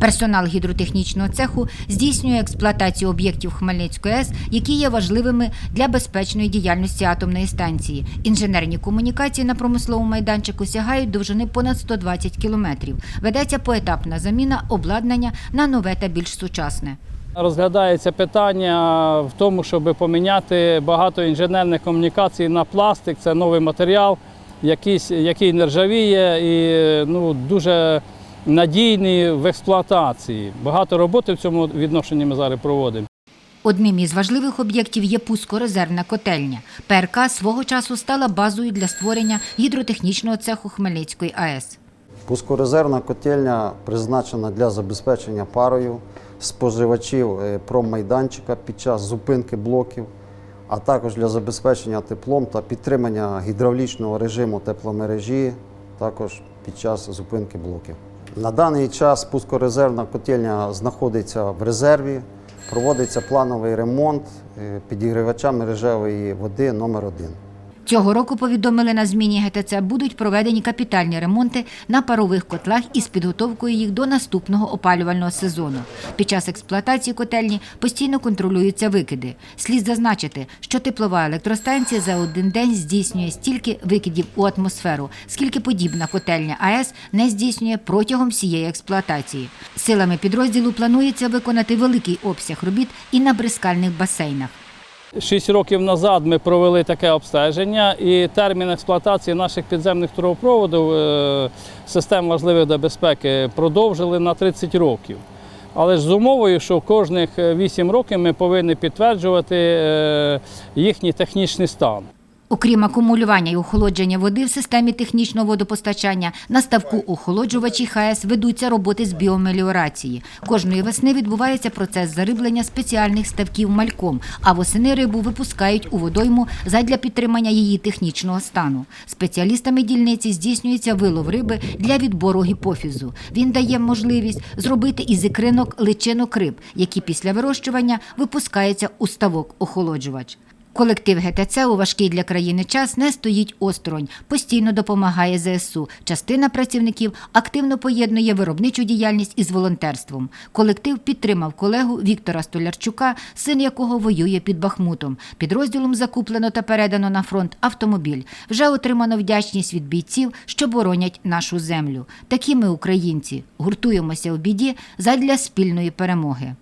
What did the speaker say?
Персонал гідротехнічного цеху здійснює експлуатацію об'єктів Хмельницької АЕС, які є важливими для безпечної діяльності атомної станції. Інженерні комунікації на промисловому майданчику сягають довжини понад 120 кілометрів. Ведеться поетапна заміна обладнання на нове та більш сучасне. Розглядається питання в тому, щоб поміняти багато інженерних комунікацій на пластик. Це новий матеріал, який не ржавіє і ну, дуже надійний в експлуатації. Багато роботи в цьому відношенні ми зараз проводимо. Одним із важливих об'єктів є пускорезервна котельня. ПРК свого часу стала базою для створення гідротехнічного цеху Хмельницької АЕС. Пускорезервна котельня призначена для забезпечення парою споживачів е, промайданчика під час зупинки блоків, а також для забезпечення теплом та підтримання гідравлічного режиму тепломережі, також під час зупинки блоків. На даний час пускорезервна котельня знаходиться в резерві, проводиться плановий ремонт е, підігрівача мережевої води номер 1 Цього року повідомили на зміні ГТЦ будуть проведені капітальні ремонти на парових котлах із підготовкою їх до наступного опалювального сезону. Під час експлуатації котельні постійно контролюються викиди. Слід зазначити, що теплова електростанція за один день здійснює стільки викидів у атмосферу, скільки подібна котельня АЕС не здійснює протягом всієї експлуатації. Силами підрозділу планується виконати великий обсяг робіт і на бризкальних басейнах. Шість років назад ми провели таке обстеження, і термін експлуатації наших підземних трубопроводів е, систем важливих для безпеки продовжили на 30 років. Але ж з умовою, що кожних 8 років ми повинні підтверджувати е, їхній технічний стан. Окрім акумулювання і охолодження води в системі технічного водопостачання, на ставку охолоджувачі ХАЕС ведуться роботи з біомеліорації. Кожної весни відбувається процес зариблення спеціальних ставків мальком, а восени рибу випускають у водойму задля підтримання її технічного стану. Спеціалістами дільниці здійснюється вилов риби для відбору гіпофізу. Він дає можливість зробити із ікринок личинок риб, які після вирощування випускаються у ставок охолоджувач. Колектив ГТЦ у важкий для країни час не стоїть осторонь, постійно допомагає ЗСУ. Частина працівників активно поєднує виробничу діяльність із волонтерством. Колектив підтримав колегу Віктора Столярчука, син якого воює під Бахмутом. Підрозділом закуплено та передано на фронт автомобіль. Вже отримано вдячність від бійців, що боронять нашу землю. Такі ми українці гуртуємося у біді задля спільної перемоги.